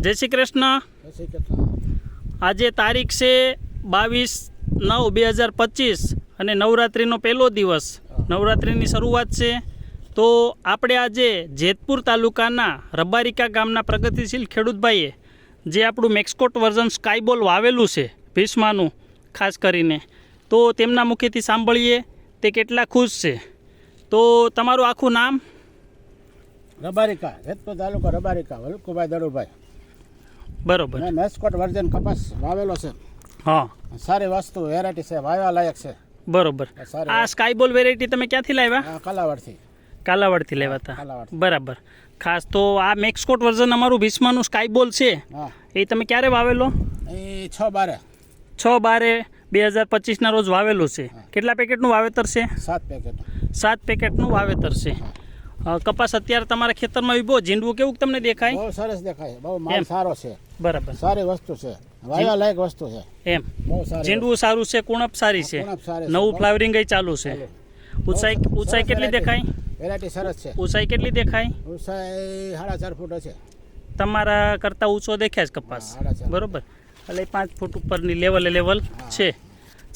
જય શ્રી કૃષ્ણ. આજે તારીખ છે બાવીસ નવ બે હજાર પચીસ અને નવરાત્રિનો પહેલો દિવસ. નવરાત્રિની શરૂઆત છે. તો આપણે આજે જેતપુર તાલુકાના રબારિકા ગામના પ્રગતિશીલ ખેડૂતભાઈએ જે આપણું મેક્સકોટ વર્ઝન સ્કાયબોલ વાવેલું છે ભીષ્માનું ખાસ કરીને તો તેમના મુખેથી સાંભળીએ તે કેટલા ખુશ છે. તો તમારું આખું નામ? રબારિકા જેતપુર તાલુકા રબારિકા વલ્કુભાઈ દડુભાઈ. બરોબર. મેસ્કોટ વર્જન કપાસ વાવેલો છે. હા. સારી વસ્તુ વેરાયટી છે વાવવા લાયક છે. બરોબર. આ સ્કાયબોલ વેરાયટી તમે ક્યાંથી લાવ્યા? કાલાવડથી. કાલાવડથી લેવા હતા બરાબર. ખાસ તો આ મેક્સકોટ વર્ઝન અમારું ભીષ્માનું સ્કાયબોલ છે. એ તમે ક્યારે વાવેલો? એ છ બારે. છ બારે બે હજાર પચીસના રોજ વાવેલું છે. કેટલા પેકેટનું વાવેતર છે? સાત પેકેટ. સાત પેકેટનું વાવેતર છે. કપાસ અત્યારે તમારા ખેતરમાં ઊભો જીંડવું કેવું તમને દેખાય? બહુ સરસ દેખાય બહુ માલ સારો છે. બરાબર. સારી વસ્તુ છે. વાયા લાયક વસ્તુ છે. એમ? જીંડવું સારું છે કુણપ સારી છે. નવું ફ્લાવરિંગ ચાલુ છે. ઊંચાઈ ઊંચાઈ કેટલી દેખાય? વેરાયટી સરસ છે. ઊંચાઈ કેટલી દેખાય? ઊંચાઈ સાડા ચાર ફૂટ છે તમારા કરતાં ઊંચો દેખાય છે કપાસ. બરોબર. એટલે પાંચ ફૂટ ઉપરની લેવલે લેવલ છે.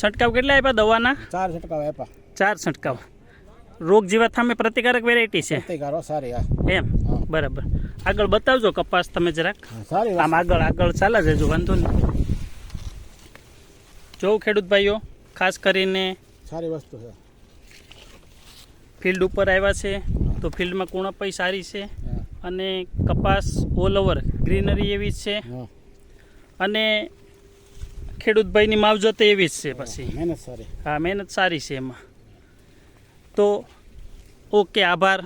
છંટકાવ કેટલા આપ્યા દવાના? ચાર છંટકાવ આપ્યા. ચાર છંટકાવ. રોગ જીવા સામે પ્રતિકારક વેરાયટી છે. પ્રતિકારો સારી એમ? બરાબર. આગળ બતાવજો કપાસ તમે જરાક. સારી આમ આગળ આગળ ચાલે જજો વાંધો નહીં. જોઉં ખેડૂત ભાઈઓ ખાસ કરીને સારી વસ્તુ છે. ફિલ્ડ ઉપર આવ્યા છે તો ફિલ્ડમાં કુણપાઈ સારી છે અને કપાસ ઓલ ઓવર ગ્રીનરી એવી જ છે. અને અને ખેડૂતભાઈની માવજત એવી જ છે પછી. મહેનત સારી. હા મહેનત સારી છે એમાં. તો ઓકે આભાર.